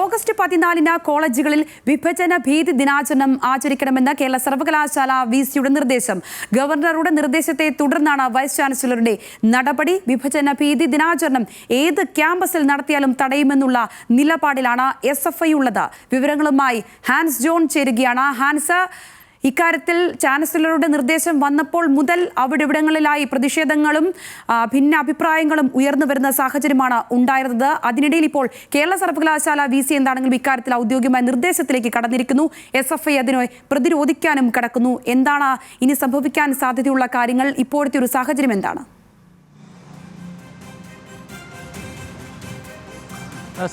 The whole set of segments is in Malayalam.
ഓഗസ്റ്റ് പതിനാലിന് കോളേജുകളിൽ വിഭജന ഭീതി ദിനാചരണം ആചരിക്കണമെന്ന് കേരള സർവകലാശാല വി സിയുടെ നിർദ്ദേശം. ഗവർണറുടെ നിർദ്ദേശത്തെ തുടർന്നാണ് വൈസ് ചാൻസലറുടെ നടപടി. വിഭജന ഭീതി ദിനാചരണം ഏത് ക്യാമ്പസിൽ നടത്തിയാലും തടയുമെന്നുള്ള നിലപാടിലാണ് എസ് എഫ് ഐ ഉള്ളത്. വിവരങ്ങളുമായി ഹാൻസ് ജോൺ ചേരുകയാണ്. ഹാൻസ് ഇക്കാര്യത്തിൽ ചാൻസലറുടെ നിർദ്ദേശം വന്നപ്പോൾ മുതൽ അവിടിവിടങ്ങളിലായി പ്രതിഷേധങ്ങളും ഭിന്ന അഭിപ്രായങ്ങളും ഉയർന്നു വരുന്ന സാഹചര്യമാണ് ഉണ്ടായിരുന്നത്. അതിനിടയിൽ ഇപ്പോൾ കേരള സർവകലാശാല വി സി എന്താണെങ്കിലും ഇക്കാര്യത്തിൽ ഔദ്യോഗികമായ നിർദ്ദേശത്തിലേക്ക് കടന്നിരിക്കുന്നു. എസ് എഫ് ഐ അതിനെ പ്രതിരോധിക്കാനും കടക്കുന്നു. എന്താണ് ഇനി സംഭവിക്കാൻ സാധ്യതയുള്ള കാര്യങ്ങൾ? ഇപ്പോഴത്തെ ഒരു സാഹചര്യം എന്താണ്?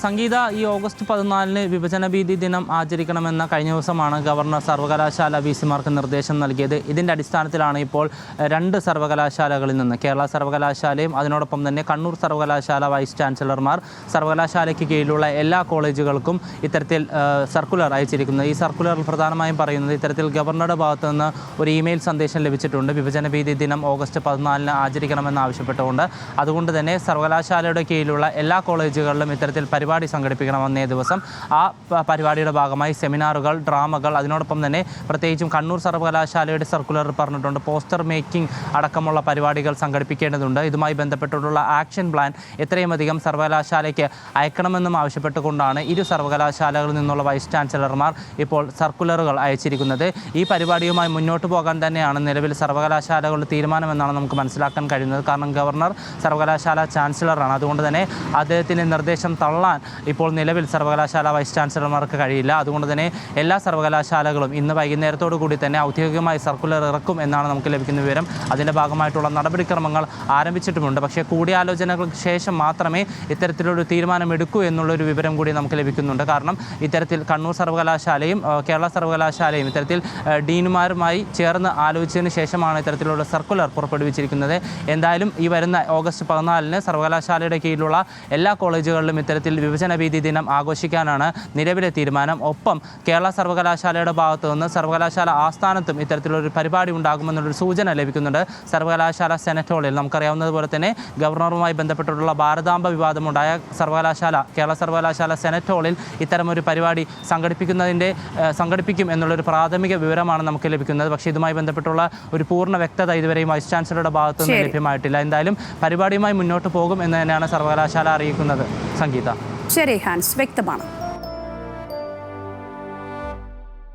സംഗീത ഈ ഓഗസ്റ്റ് പതിനാലിന് വിഭജന ഭീതി ദിനം ആചരിക്കണമെന്ന കഴിഞ്ഞ ദിവസമാണ് ഗവർണർ സർവകലാശാല വി സിമാർക്ക് നിർദ്ദേശം നൽകിയത്. ഇതിന്റെ അടിസ്ഥാനത്തിലാണ് ഇപ്പോൾ രണ്ട് സർവകലാശാലകളിൽ നിന്ന് കേരള സർവകലാശാലയും അതിനോടൊപ്പം തന്നെ കണ്ണൂർ സർവകലാശാല വൈസ് ചാൻസലർമാർ സർവകലാശാലയ്ക്ക് കീഴിലുള്ള എല്ലാ കോളേജുകൾക്കും ഇത്തരത്തിൽ സർക്കുലർ അയച്ചിരിക്കുന്നത് ഈ സർക്കുലറിൽ പ്രധാനമായും പറയുന്നത് ഇത്തരത്തിൽ ഗവർണറുടെ ഭാഗത്തു നിന്ന് ഒരു ഇമെയിൽ സന്ദേശം ലഭിച്ചിട്ടുണ്ട്. വിഭജന ഭീതി ദിനം ഓഗസ്റ്റ് പതിനാലിന് ആചരിക്കണമെന്ന് ആവശ്യപ്പെട്ടുകൊണ്ട്. അതുകൊണ്ട് തന്നെ സർവകലാശാലയുടെ കീഴിലുള്ള എല്ലാ കോളേജുകളിലും ഇത്തരത്തിൽ പരിപാടി സംഘടിപ്പിക്കണം അന്നേ ദിവസം. ആ പരിപാടിയുടെ ഭാഗമായി സെമിനാറുകൾ ഡ്രാമകൾ അതിനോടൊപ്പം തന്നെ പ്രത്യേകിച്ചും കണ്ണൂർ സർവകലാശാലയുടെ സർക്കുലർ പറഞ്ഞിട്ടുണ്ട്. പോസ്റ്റർ മേക്കിംഗ് അടക്കമുള്ള പരിപാടികൾ സംഘടിപ്പിക്കേണ്ടതുണ്ട്. ഇതുമായി ബന്ധപ്പെട്ടുള്ള ആക്ഷൻ പ്ലാൻ എത്രയും അധികം സർവകലാശാലയ്ക്ക് അയക്കണമെന്നും ആവശ്യപ്പെട്ടുകൊണ്ടാണ് ഇരു സർവകലാശാലകളിൽ നിന്നുള്ള വൈസ് ചാൻസലർമാർ ഇപ്പോൾ സർക്കുലറുകൾ അയച്ചിരിക്കുന്നത്. ഈ പരിപാടിയുമായി മുന്നോട്ട് പോകാൻ തന്നെയാണ് നിലവിൽ സർവകലാശാലകളുടെ തീരുമാനമെന്നാണ് നമുക്ക് മനസ്സിലാക്കാൻ കഴിയുന്നത്. കാരണം ഗവർണർ സർവകലാശാല ചാൻസലറാണ്. അതുകൊണ്ട് തന്നെ അദ്ദേഹത്തിന്റെ നിർദ്ദേശം തള്ളാൻ ഇപ്പോൾ നിലവിൽ സർവകലാശാല വൈസ് ചാൻസലർമാർക്ക് കഴിയില്ല. അതുകൊണ്ട് തന്നെ എല്ലാ സർവകലാശാലകളും ഇന്ന് വൈകുന്നേരത്തോടു കൂടി തന്നെ ഔദ്യോഗികമായി സർക്കുലർ ഇറക്കും എന്നാണ് നമുക്ക് ലഭിക്കുന്ന വിവരം. അതിന്റെ ഭാഗമായിട്ടുള്ള നടപടിക്രമങ്ങൾ ആരംഭിച്ചിട്ടുമുണ്ട്. പക്ഷേ കൂടിയാലോചനകൾക്ക് ശേഷം മാത്രമേ ഇത്തരത്തിലൊരു തീരുമാനമെടുക്കൂ എന്നുള്ളൊരു വിവരം കൂടി നമുക്ക് ലഭിക്കുന്നുണ്ട്. കാരണം ഇത്തരത്തിൽ കണ്ണൂർ സർവകലാശാലയും കേരള സർവകലാശാലയും ഇത്തരത്തിൽ ഡീനുമാരുമായി ചേർന്ന് ആലോചിച്ചതിന് ശേഷമാണ് ഇത്തരത്തിലുള്ള സർക്കുലർ പുറപ്പെടുവിച്ചിരിക്കുന്നത്. എന്തായാലും ഈ വരുന്ന ഓഗസ്റ്റ് പതിനാലിന് സർവകലാശാലയുടെ കീഴിലുള്ള എല്ലാ കോളേജുകളിലും ഇത്തരത്തിൽ വിഭജന ഭീതി ദിനം ആഘോഷിക്കാനാണ് നിലവിലെ തീരുമാനം. ഒപ്പം കേരള സർവകലാശാലയുടെ ഭാഗത്തു നിന്ന് സർവകലാശാല ആസ്ഥാനത്തും ഇത്തരത്തിലൊരു പരിപാടി ഉണ്ടാകുമെന്നുള്ളൊരു സൂചന ലഭിക്കുന്നുണ്ട്. സർവകലാശാല സെനറ്റ് ഹാളിൽ നമുക്കറിയാവുന്നതുപോലെ തന്നെ ഗവർണറുമായി ബന്ധപ്പെട്ടിട്ടുള്ള ഭാരതാംബ വിവാദമുണ്ടായ സർവകലാശാല കേരള സർവകലാശാല സെനറ്റ് ഹാളിൽ ഇത്തരമൊരു പരിപാടി സംഘടിപ്പിക്കുന്നതിന്റെ സംഘടിപ്പിക്കും എന്നുള്ളൊരു പ്രാഥമിക വിവരമാണ് നമുക്ക് ലഭിക്കുന്നത്. പക്ഷേ ഇതുമായി ബന്ധപ്പെട്ടുള്ള ഒരു പൂർണ വ്യക്തത ഇതുവരെയും വൈസ് ചാൻസലറുടെ ഭാഗത്തുനിന്ന് ലഭ്യമായിട്ടില്ല. എന്തായാലും പരിപാടിയുമായി മുന്നോട്ട് പോകും എന്ന് തന്നെയാണ് സർവകലാശാല അറിയിക്കുന്നത്. സംഗീത. ശരി ഹാൻസ് വ്യക്തമാണ്.